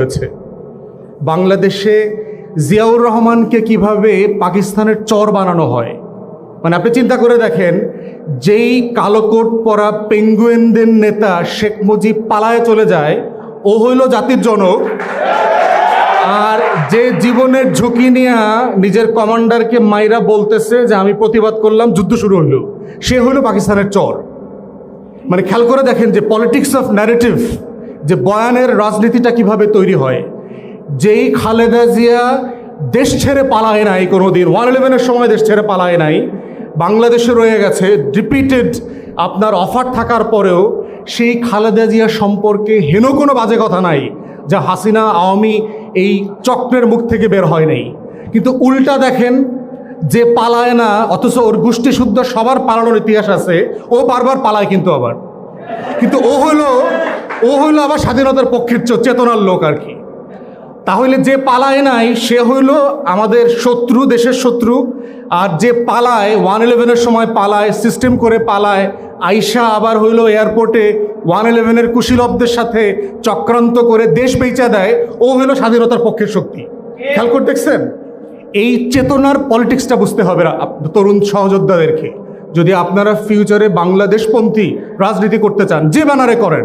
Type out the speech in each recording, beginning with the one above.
হয়েছে। বাংলাদেশে জিয়াউর রহমানকে কীভাবে পাকিস্তানের চর বানানো হয়? মানে আপনি চিন্তা করে দেখেন, যেই কালোকোট পরা পেঙ্গুয়েনদের নেতা শেখ মুজিব পালায় চলে যায়, ও হইল জাতির জনক। আর যে জীবনের ঝুঁকি নিয়ে নিজের কমান্ডারকে মাইরা বলতেছে যে, আমি প্রতিবাদ করলাম, যুদ্ধ শুরু হইল। সে হইল পাকিস্তানের চর। মানে খেয়াল করে দেখেন যে, পলিটিক্স অফ ন্যারেটিভ যে বয়ানের রাজনীতিটা কীভাবে তৈরি হয়। যেই খালেদা জিয়া দেশ ছেড়ে পালায় নাই কোনো দিন ওয়ান ইলেভেনের সময় দেশ ছেড়ে পালায় নাই, বাংলাদেশে রয়ে গেছে রিপিটেড আপনার অফার থাকার পরেও সেই খালেদা জিয়া সম্পর্কে হেন কোনো বাজে কথা নাই, যা হাসিনা, আওয়ামী এই চক্রের মুখ থেকে বের হয় নাই। কিন্তু উল্টা দেখেন যে পালায় না, অথচ ওর গোষ্ঠী শুদ্ধ সবার পালানোর ইতিহাস আছে, ও বারবার পালায় কিন্তু আবার। কিন্তু ও হলো ও হইল আবার স্বাধীনতার পক্ষের চেতনার লোক আর কি। তাহলে যে পালায় নাই, সে হইল আমাদের শত্রু, দেশের শত্রু। আর যে পালায়, ওয়ান ইলেভেনের সময় পালায়, সিস্টেম করে পালায়, আইসা আবার হইল এয়ারপোর্টে ওয়ান ইলেভেনের কুশীলবদের সাথে চক্রান্ত করে দেশ বেচা দেয়, ও হইল স্বাধীনতার পক্ষের শক্তি। খেয়াল করে দেখছেন? এই চেতনার পলিটিক্সটা বুঝতে হবে তরুণ সহযোদ্ধাদেরকে। যদি আপনারা ফিউচারে বাংলাদেশপন্থী রাজনীতি করতে চান, যে ব্যানারে করেন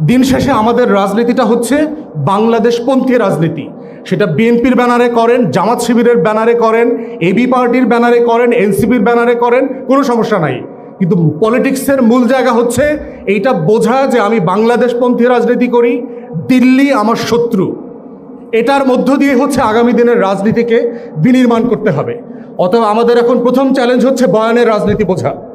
দিন শেষে আমাদের রাজনীতিটা হচ্ছে বাংলাদেশপন্থী রাজনীতি। সেটা বিএনপির ব্যানারে করেন, জামাত শিবিরের ব্যানারে করেন এবি পার্টির ব্যানারে করেন, এনসিপির ব্যানারে করেন, কোনো সমস্যা নাই। কিন্তু পলিটিক্সের মূল জায়গা হচ্ছে এইটা বোঝা যে আমি বাংলাদেশপন্থী রাজনীতি করি, দিল্লি আমার শত্রু। এটার মধ্য দিয়ে হচ্ছে আগামী দিনের রাজনীতিকে বিনির্মাণ করতে হবে। অতএব আমাদের এখন প্রথম চ্যালেঞ্জ হচ্ছে বয়ানের রাজনীতি বোঝা।